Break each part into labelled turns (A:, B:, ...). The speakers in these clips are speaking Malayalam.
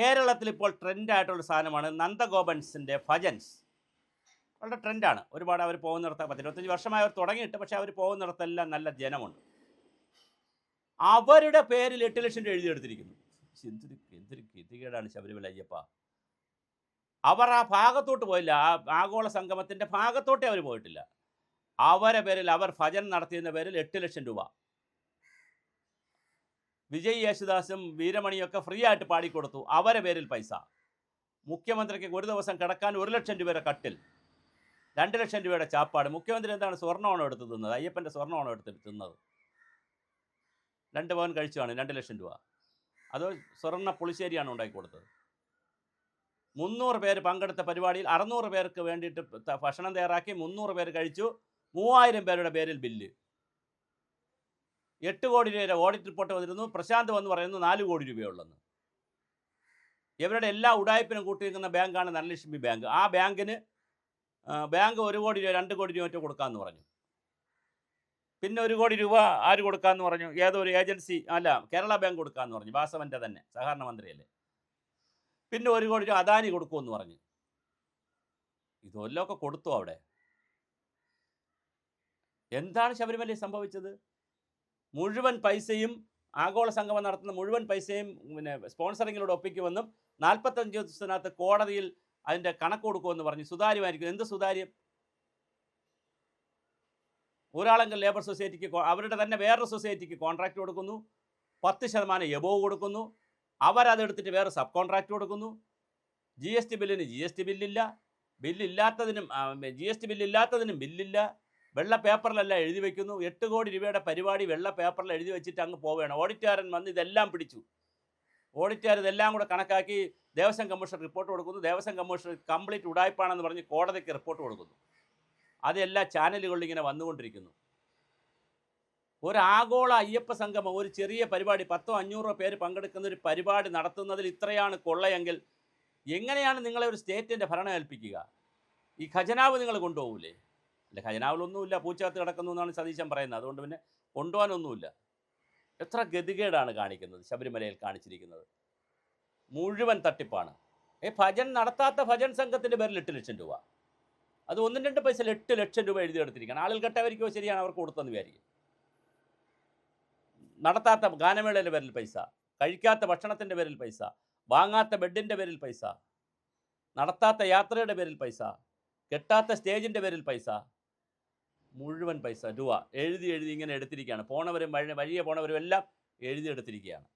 A: കേരളത്തിൽ ഇപ്പോൾ ട്രെൻഡായിട്ടുള്ള സാധനമാണ് നന്ദഗോപൻസിന്റെ ഭജൻസ്. വളരെ ട്രെൻഡാണ്. ഒരുപാട് അവർ പോകുന്നിടത്ത് പത്തിരുപത്തഞ്ച് വർഷമായി അവർ തുടങ്ങിയിട്ട് പക്ഷേ അവർ പോകുന്നിടത്തെല്ലാം നല്ല ജനമുണ്ട്. അവരുടെ പേരിൽ എട്ട് ലക്ഷം രൂപ എഴുതിയെടുത്തിരിക്കുന്നു. എന്തൊരു എന്തൊരു ഗതികേടാണ് ശബരിമല അയ്യപ്പ. അവർ ആ ഭാഗത്തോട്ട് പോയില്ല. ആ ആഗോള സംഗമത്തിന്റെ ഭാഗത്തോട്ടേ അവർ പോയിട്ടില്ല. അവരെ പേരിൽ അവർ ഭജൻ നടത്തിയെന്ന പേരിൽ എട്ട് ലക്ഷം രൂപ. വിജയ് യേശുദാസും വീരമണിയൊക്കെ ഫ്രീ ആയിട്ട് പാടിക്കൊടുത്തു. അവരെ പേരിൽ പൈസ. മുഖ്യമന്ത്രിക്ക് ഒരു ദിവസം കിടക്കാൻ ഒരു ലക്ഷം രൂപയുടെ കട്ടിൽ. രണ്ട് ലക്ഷം രൂപയുടെ ചാപ്പാട്. മുഖ്യമന്ത്രി എന്താണ് സ്വർണമാണോ എടുത്ത് തിന്നത് അയ്യപ്പന്റെ സ്വർണമാണോ എടുത്ത് തിന്നത് രണ്ട് പവൻ കഴിച്ചാണ് രണ്ട് ലക്ഷം രൂപ. അതോ സ്വർണ പുളിശ്ശേരിയാണ് ഉണ്ടാക്കി കൊടുത്തത്? മുന്നൂറ് പേര് പങ്കെടുത്ത പരിപാടിയിൽ അറുന്നൂറ് പേർക്ക് വേണ്ടിയിട്ട് ഭക്ഷണം തയ്യാറാക്കി മുന്നൂറ് പേര് കഴിച്ചു. മൂവായിരം പേരുടെ പേരിൽ ബില്ല്. എട്ട് കോടി രൂപയുടെ ഓഡിറ്റ് റിപ്പോർട്ട് വന്നിരുന്നു. പ്രശാന്ത് വന്ന് പറയുന്നു നാല് കോടി രൂപയുള്ളെന്ന്. ഇവരുടെ എല്ലാ ഉടായ്പിനും കൂട്ടിയിരിക്കുന്ന ബാങ്കാണ് ധനലക്ഷ്മി ബാങ്ക്. ആ ബാങ്കിന് ബാങ്ക് ഒരു കോടി രൂപ രണ്ട് കോടി രൂപ മറ്റോ കൊടുക്കാമെന്ന് പറഞ്ഞു. പിന്നെ ഒരു കോടി രൂപ ആര് കൊടുക്കാമെന്ന് പറഞ്ഞു? ഏതോ ഒരു ഏജൻസി അല്ല കേരള ബാങ്ക് കൊടുക്കാമെന്ന് പറഞ്ഞു. വാസവന്റെ തന്നെ സഹകരണ മന്ത്രിയല്ലേ. പിന്നെ ഒരു കോടി രൂപ അദാനി കൊടുക്കുമെന്ന് പറഞ്ഞു. ഇതെല്ലാം ഒക്കെ കൊടുത്തു അവിടെ? എന്താണ് ശബരിമലയിൽ സംഭവിച്ചത്? മുഴുവൻ പൈസയും ആഗോള സംഗമം നടത്തുന്ന മുഴുവൻ പൈസയും പിന്നെ സ്പോൺസറിങ്ങിലൂടെ ഒപ്പിക്കുമെന്നും നാൽപ്പത്തഞ്ച് ദിവസത്തിനകത്ത് കോടതിയിൽ അതിന്റെ കണക്ക് കൊടുക്കുമെന്ന് പറഞ്ഞു. സുതാര്യമായിരിക്കും എന്ത് സുതാര്യം? ഒരാളെങ്കിൽ ലേബർ സൊസൈറ്റിക്ക് അവരുടെ തന്നെ വേറൊരു സൊസൈറ്റിക്ക് കോൺട്രാക്റ്റ് കൊടുക്കുന്നു. പത്ത് ശതമാനം എബോവ് കൊടുക്കുന്നു. അവരതെടുത്തിട്ട് വേറെ സബ് കോൺട്രാക്റ്റ് കൊടുക്കുന്നു. ജി എസ് ടി ബില്ലിന് ജി എസ് ടി ബില്ലില്ല. ബില്ലില്ലാത്തതിനും ജി എസ് ടി ബില്ലില്ലാത്തതിനും ബില്ലില്ല. വെള്ള പേപ്പറിലല്ല എഴുതി വെക്കുന്നു. എട്ട് കോടി രൂപയുടെ പരിപാടി വെള്ള പേപ്പറിൽ എഴുതി വെച്ചിട്ട് അങ്ങ് പോവുകയാണ്. ഓഡിറ്റുകാരൻ വന്ന് ഇതെല്ലാം പിടിച്ചു. ഓഡിറ്റുകാർ ഇതെല്ലാം കൂടെ കണക്കാക്കി ദേവസ്വം കമ്മീഷൻ റിപ്പോർട്ട് കൊടുക്കുന്നു. ദേവസ്വം കമ്മീഷൻ കംപ്ലീറ്റ് ഉടായ്പാണെന്ന് പറഞ്ഞ് കോടതിക്ക് റിപ്പോർട്ട് കൊടുക്കുന്നു. അത് എല്ലാ ചാനലുകളിലും ഇങ്ങനെ വന്നുകൊണ്ടിരിക്കുന്നു. ഒരു ആഗോള അയ്യപ്പ സംഗമം ഒരു ചെറിയ പരിപാടി പത്തോ അഞ്ഞൂറോ പേര് പങ്കെടുക്കുന്ന ഒരു പരിപാടി നടത്തുന്നതിൽ ഇത്രയാണ് കൊള്ളയെങ്കിൽ എങ്ങനെയാണ് നിങ്ങളെ ഒരു സ്റ്റേറ്റിന്റെ ഭരണം ഏൽപ്പിക്കുക? ഈ ഖജനാവ് നിങ്ങൾ കൊണ്ടുപോകൂലേ? അല്ല ഖജനാവിലൊന്നുമില്ല പൂച്ചകത്ത് കിടക്കുന്നു എന്നാണ് സതീശൻ പറയുന്നത്. അതുകൊണ്ട് പിന്നെ കൊണ്ടുപോകാനൊന്നുമില്ല. എത്ര ഗതികേടാണ് കാണിക്കുന്നത് ശബരിമലയിൽ കാണിച്ചിരിക്കുന്നത്. മുഴുവൻ തട്ടിപ്പാണ്. ഈ ഭജൻ നടത്താത്ത ഭജൻ സംഘത്തിന്റെ പേരിൽ എട്ട് ലക്ഷം രൂപ. അത് ഒന്നും രണ്ട് പൈസ എട്ട് ലക്ഷം രൂപ എഴുതിയെടുത്തിരിക്കുകയാണ്. ആളിൽ കെട്ടവരിക്കോ ശരിയാണ് അവർക്ക് കൊടുത്തെന്ന് വിചാരിക്കും. നടത്താത്ത ഗാനമേളയുടെ പേരിൽ പൈസ കഴിക്കാത്ത ഭക്ഷണത്തിന്റെ പേരിൽ പൈസ വാങ്ങാത്ത ബെഡിന്റെ പേരിൽ പൈസ നടത്താത്ത യാത്രയുടെ പേരിൽ പൈസ കെട്ടാത്ത സ്റ്റേജിന്റെ പേരിൽ പൈസ മുഴുവൻ പൈസ രൂപ എഴുതി എഴുതി ഇങ്ങനെ എടുത്തിരിക്കുകയാണ്. പോണവരും വഴി വഴിയെ പോണവരും എല്ലാം എഴുതി എടുത്തിരിക്കുകയാണ്.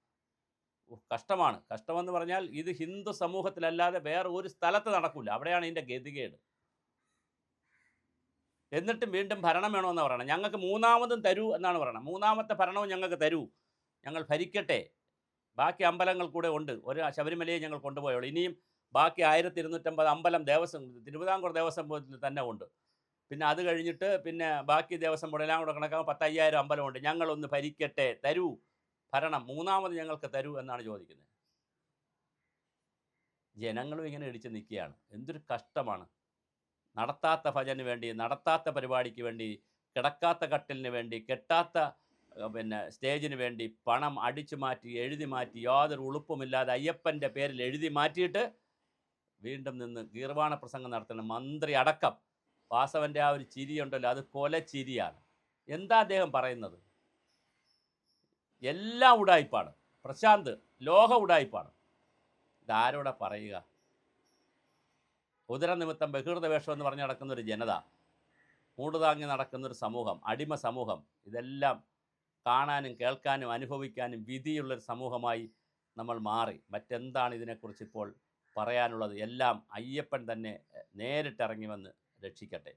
A: കഷ്ടമാണ്. കഷ്ടമെന്ന് പറഞ്ഞാൽ ഇത് ഹിന്ദു സമൂഹത്തിലല്ലാതെ വേറെ ഒരു സ്ഥലത്ത് നടക്കില്ല അവിടെയാണ് ഇതിന്റെ ഗതികേട്. എന്നിട്ടും വീണ്ടും ഭരണം വേണമെന്ന് പറയണം. ഞങ്ങൾക്ക് മൂന്നാമതും തരൂ എന്നാണ് പറയണം. മൂന്നാമത്തെ ഭരണവും ഞങ്ങൾക്ക് തരൂ. ഞങ്ങൾ ഭരിക്കട്ടെ. ബാക്കി അമ്പലങ്ങൾ കൂടെ ഉണ്ട്. ഒരു ശബരിമലയെ ഞങ്ങൾ കൊണ്ടുപോയുള്ളൂ. ഇനിയും ബാക്കി ആയിരത്തി ഇരുന്നൂറ്റമ്പത് അമ്പലം ദേവസ്വം തിരുവിതാംകൂർ ദേവസ്വം തന്നെ ഉണ്ട്. പിന്നെ അത് കഴിഞ്ഞിട്ട് പിന്നെ ബാക്കി ബോർഡ് എല്ലാം കൂടെ കണക്കാകുമ്പോൾ പത്തയ്യായിരം അമ്പലമുണ്ട് ഞങ്ങളൊന്ന് ഭരിക്കട്ടെ തരൂ. ഭരണം മൂന്നാമത് ഞങ്ങൾക്ക് തരൂ എന്നാണ് ചോദിക്കുന്നത്. ജനങ്ങളും ഇങ്ങനെ ഇടിച്ച് നിൽക്കുകയാണ്. എന്തൊരു കഷ്ടമാണ്. നടത്താത്ത ഭജന് വേണ്ടി നടത്താത്ത പരിപാടിക്ക് വേണ്ടി കിടക്കാത്ത കട്ടിലിന് വേണ്ടി കെട്ടാത്ത പിന്നെ സ്റ്റേജിന് വേണ്ടി പണം അടിച്ചു മാറ്റി എഴുതി മാറ്റി യാതൊരു ഉളുപ്പുമില്ലാതെ അയ്യപ്പന്റെ പേരിൽ എഴുതി മാറ്റിയിട്ട് വീണ്ടും നിന്ന് ഗീർവാണ പ്രസംഗം നടത്തുന്ന മന്ത്രി അടക്കം. വാസവന്റെ ആ ഒരു ചിരിയുണ്ടല്ലോ അത് കൊല ചിരിയാണ്. എന്താ അദ്ദേഹം പറയുന്നത്? എല്ലാം ഉടായ്പാണ് പ്രശാന്ത് ലോക ഉടായ്പാണ് ഇതാരോടെ പറയുക? ഉദര നിമിത്തം ബഹിർദ വേഷം എന്ന് പറഞ്ഞ് നടക്കുന്ന ഒരു ജനത മൂടുതാങ്ങി നടക്കുന്ന ഒരു സമൂഹം അടിമ സമൂഹം ഇതെല്ലാം കാണാനും കേൾക്കാനും അനുഭവിക്കാനും വിധിയുള്ളൊരു സമൂഹമായി നമ്മൾ മാറി. മറ്റെന്താണ് ഇതിനെക്കുറിച്ച് ഇപ്പോൾ പറയാനുള്ളത്? എല്ലാം അയ്യപ്പൻ തന്നെ നേരിട്ടിറങ്ങി വന്ന് രക്ഷിക്കട്ടെ.